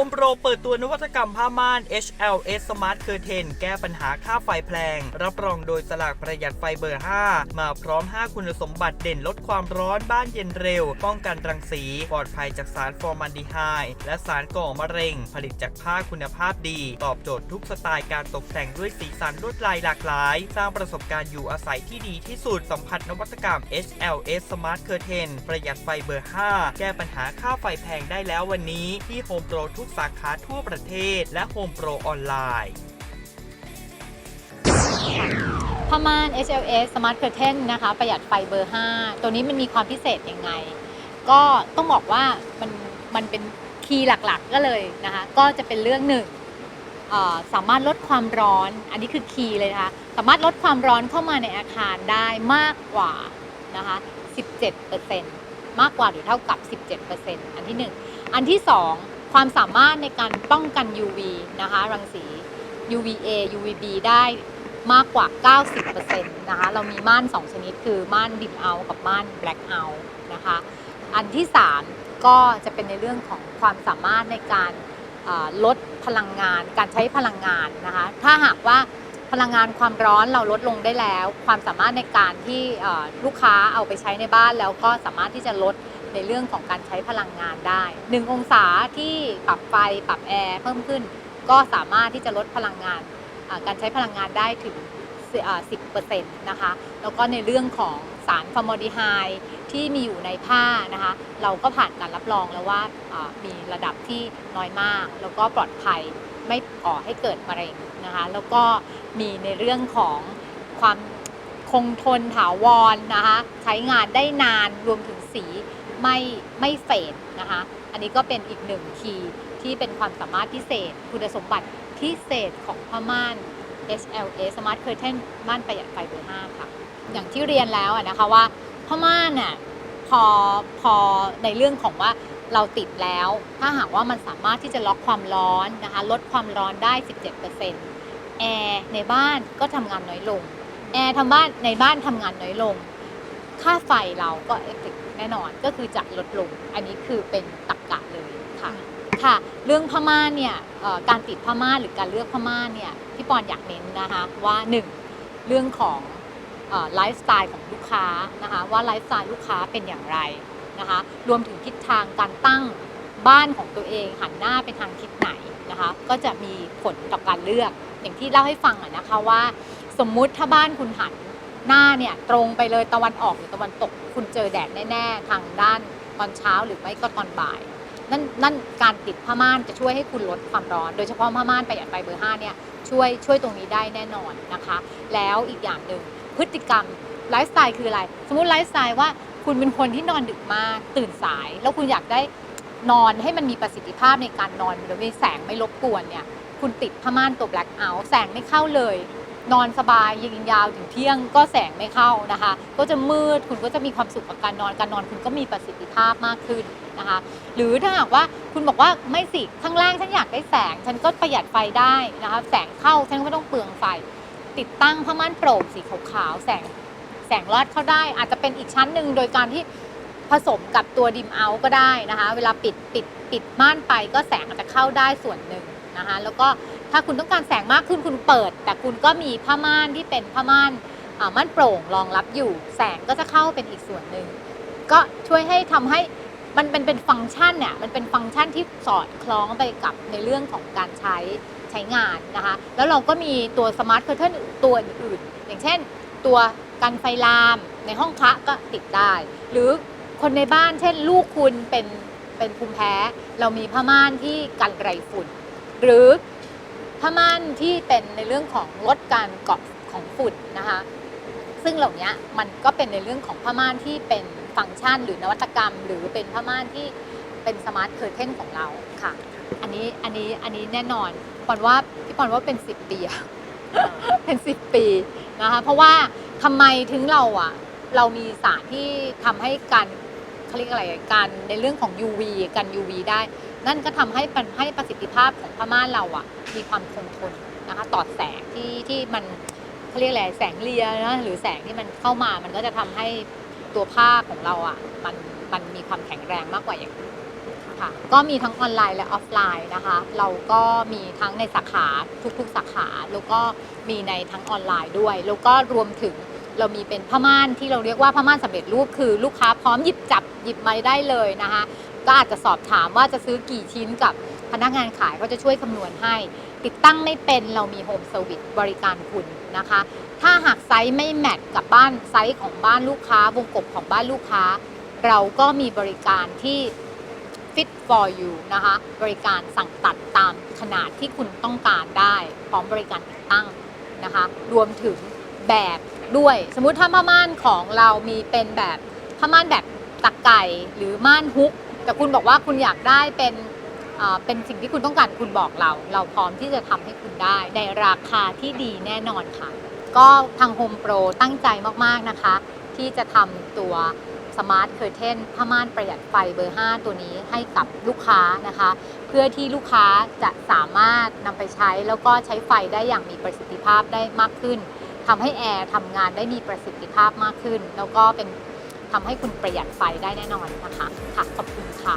Home Pro เปิดตัวนวัตกรรมผ้าม่าน HLS Smart Curtain แก้ปัญหาค่าไฟแพงรับรองโดยสลากประหยัดไฟเบอร์ 5 มาพร้อม 5 คุณสมบัติเด่นลดความร้อนบ้านเย็นเร็ว ป้องกันรังสี ปลอดภัยจากสารฟอร์มาลดีไฮด์และสารก่อมะเร็ง ผลิตจากผ้าคุณภาพดี ตอบโจทย์ทุกสไตล์การตกแต่งด้วยสีสันลวดลายหลากหลาย สร้างประสบการณ์อยู่อาศัยที่ดีที่สุดสัมผัสนวัตกรรม HLS Smart Curtain ประหยัดไฟเบอร์ 5 แก้ปัญหาค่าไฟแพงได้แล้ววันนี้ที่ Home Pro ทุกสาขาทั่วประเทศและ Home Pro ออนไลน์ผ้าม่าน HLS Smart Curtain นะคะ ประหยัดไฟเบอร์ 5 ตัวนี้มันมีความพิเศษยังไง ก็ต้องบอกว่ามันมันเป็นคีย์หลักๆก็เลยนะคะ ก็จะเป็นเรื่องหนึ่งสามารถลดความร้อน อันนี้คือคีย์เลยนะคะ สามารถลดความร้อนเข้ามาในอาคารได้มากกว่านะคะ 17%มากกว่าหรือเท่ากับ 17%อันที่หนึ่งอันที่สอง ความสามารถในการป้องกัน UV นะคะ รังสี UVA UVB ได้มากกว่า 90%นะคะ เรามีม่าน 2 ชนิดคือม่านดิมเอากับม่านแบล็ k เอานะคะ อันที่ 3 ก็จะเป็นในเรื่องของความสามารถในการลดพลังงาน การใช้พลังงานนะคะ ถ้าหากว่าพลังงานความร้อนเราลดลงได้แล้ว ความสามารถในการที่ลูกค้าเอาไปใช้ในบ้านแล้วก็สามารถที่จะลด ในเรื่องของการใช้พลังงานได้ 1 องศาที่ปรับไฟปรับแอร์เพิ่มขึ้น ก็สามารถที่จะลดพลังงานการใช้พลังงานได้ถึงสิอ่า10%นะคะ แล้วก็ในเรื่องของสารฟอร์มอลดีไฮด์ที่มีอยู่ในผ้านะคะ เราก็ผ่านการรับรองแล้วว่าอ่ามีระดับที่น้อยมาก แล้วก็ปลอดภัยไม่ก่อให้เกิดมะเร็งนะคะ แล้วก็มีในเรื่องของความ คงทนถาวรนะคะ ใช้งานได้นานรวมถึงสีไม่ไม่เฟดนะคะ อันนี้ก็เป็นอีกหนึ่งคีย์ที่เป็นความสามารถพิเศษ คุณสมบัติพิเศษของผ้าม่าน HLA Smart Curtain ม่านประหยัดไฟเบอร์5ค่ะ อย่างที่เรียนแล้วนะคะว่าผ้าม่านน่ะพอพอในเรื่องของว่าเราติดแล้ว ถ้าหากว่ามันสามารถที่จะล็อกความร้อนนะคะ ลดความร้อนได้ 17%แอร์ในบ้านก็ทำงานน้อยลง แอร์ทำบ้านในบ้านทำงานน้อยลง ค่าไฟเราก็เอฟเฟกแน่นอนก็คือจะลดลง อันนี้คือเป็นตรรกะเลยค่ะ ค่ะ เรื่องผ้าม่านเนี่ยเอ่อการติดผ้าม่านหรือการเลือกผ้าม่านเนี่ยพี่ปอนอยากเน้นนะคะว่าหนึ่งเรื่องของไลฟ์สไตล์ของลูกค้านะคะว่าไลฟ์สไตล์ลูกค้าเป็นอย่างไรนะคะรวมถึงทิศทางการตั้งบ้านของตัวเองหันหน้าไปทางทิศไหนนะคะก็จะมีผลต่อการเลือกอย่างที่เล่าให้ฟังอะนะคะว่า สมมุติถ้าบ้านคุณหันหน้าเนี่ยตรงไปเลยตะวันออกหรือตะวันตก คุณเจอแดดแน่ๆทางด้านตอนเช้าหรือไม่ก็ตอนบ่าย นั่นนั่นการติดผ้าม่านจะช่วยให้คุณลดความร้อน โดยเฉพาะผ้าม่านประหยัดไฟเบอร์5เนี่ยช่วยช่วยตรงนี้ได้แน่นอนนะคะ แล้วอีกอย่างหนึ่งพฤติกรรมไลฟ์สไตล์คืออะไร สมมุติไลฟ์สไตล์ว่าคุณเป็นคนที่นอนดึกมากตื่นสาย แล้วคุณอยากได้นอนให้มันมีประสิทธิภาพในการนอนโดยมีแสงไม่รบกวนเนี่ยคุณติดผ้าม่านตัว black out แสงไม่เข้าเลย นอนสบายยิงยาวถึงเที่ยงก็แสงไม่เข้านะคะ ก็จะมืดคุณก็จะมีความสุขกับการนอนการนอนคุณก็มีประสิทธิภาพมากขึ้นนะคะ หรือถ้าหากว่าคุณบอกว่าไม่สิข้างล่างฉันอยากได้แสง ฉันก็ประหยัดไฟได้นะคะแสงเข้าฉันก็ไม่ต้องเปลืองไฟ ติดตั้งผ้าม่านโปร่งสีขาวๆแสงแสงลอดเข้าได้ อาจจะเป็นอีกชั้นหนึ่งโดยการที่ผสมกับตัวดิมเอาก็ได้นะคะ เวลาปิดปิดปิดม่านไปก็แสงอาจจะเข้าได้ส่วนหนึ่งนะคะ แล้วก็ ถ้าคุณต้องการแสงมากขึ้นคุณเปิด แต่คุณก็มีผ้าม่านที่เป็นผ้าม่านม่านโปร่งรองรับอยู่ แสงก็จะเข้าเป็นอีกส่วนหนึ่งก็ช่วยให้ทำให้มันเป็นเป็นฟังก์ชันเนี่ยมันเป็นฟังก์ชันที่สอดคล้องไปกับในเรื่องของการใช้ใช้งานนะคะ แล้วเราก็มีตัวสมาร์ทเคอร์เทนตัวอื่นๆ อย่างเช่น ตัวกันไฟลามในห้องพระก็ติดได้ หรือคนในบ้านเช่น ลูกคุณเป็นเป็นภูมิแพ้ เรามีผ้าม่านที่กันไรฝุ่น หรือ ผ้าม่านที่เป็นในเรื่องของลดการเกาะของฝุ่นนะคะ ซึ่งเหล่านี้มันก็เป็นในเรื่องของผ้าม่านที่เป็นฟังก์ชันหรือนวัตกรรม หรือเป็นผ้าม่านที่เป็นสมาร์ทเคอร์เทนของเราค่ะ อันนี้อันนี้อันนี้แน่นอนปอนว่าพี่ปอนว่าเป็น 10 ปีเป็น 10 ปีนะคะเพราะว่าทำไมถึงเราอะเรามีสารที่ทำให้การเขาเรียกอะไรการในเรื่องของ UV กัน UV ได้นั่นก็ทำให้ให้ประสิทธิภาพของผ้าม่านเราอะมีความคงทนนะคะต่อแสงที่ที่มันเขาเรียกอะไรแสงเลียนะหรือแสงที่มันเข้ามามันก็จะทำให้ตัวผ้าของเราอะมันมันมีความแข็งแรงมากกว่าอย่างอื่นค่ะก็มีทั้งออนไลน์และออฟไลน์นะคะ เราก็มีทั้งในสาขาทุกๆ สาขา แล้วก็มีในทั้งออนไลน์ด้วย แล้วก็รวมถึงเรามีเป็นผ้าม่านที่เราเรียกว่าผ้าม่านสำเร็จรูปคือลูกค้าพร้อมหยิบจับหยิบมาได้เลยนะคะ ก็อาจจะสอบถามว่าจะซื้อกี่ชิ้นกับพนักงานขายก็จะช่วยคำนวณให้ ติดตั้งไม่เป็นเรามีโฮมเซอร์วิสบริการคุณนะคะ ถ้าหากไซส์ไม่แมทกับบ้านไซส์ของบ้านลูกค้าวงกบของบ้านลูกค้า เราก็มีบริการที่ fit for you นะคะ บริการสั่งตัดตามขนาดที่คุณต้องการได้ พร้อมบริการติดตั้งนะคะ รวมถึงแบบด้วย สมมุติถ้าผ้าม่านของเรามีเป็นแบบผ้าม่านแบบตักไก่หรือม่านฮุก แต่คุณบอกว่าคุณอยากได้เป็นเอ่อเป็นสิ่งที่คุณต้องการคุณบอกเรา เราพร้อมที่จะทำให้คุณได้ ในราคาที่ดีแน่นอนค่ะ ก็ทาง Home Pro ตั้งใจมากๆนะคะ ที่จะทำตัว Smart Curtain ผ้าม่านประหยัดไฟเบอร์ 5 ตัวนี้ให้กับลูกค้านะคะ เพื่อที่ลูกค้าจะสามารถนำไปใช้แล้วก็ใช้ไฟได้อย่างมีประสิทธิภาพได้มากขึ้นทำให้แอร์ทำงานได้มีประสิทธิภาพมากขึ้น แล้วก็เป็น ทำให้คุณประหยัดไฟได้แน่นอนนะคะค่ะขอบคุณค่ะ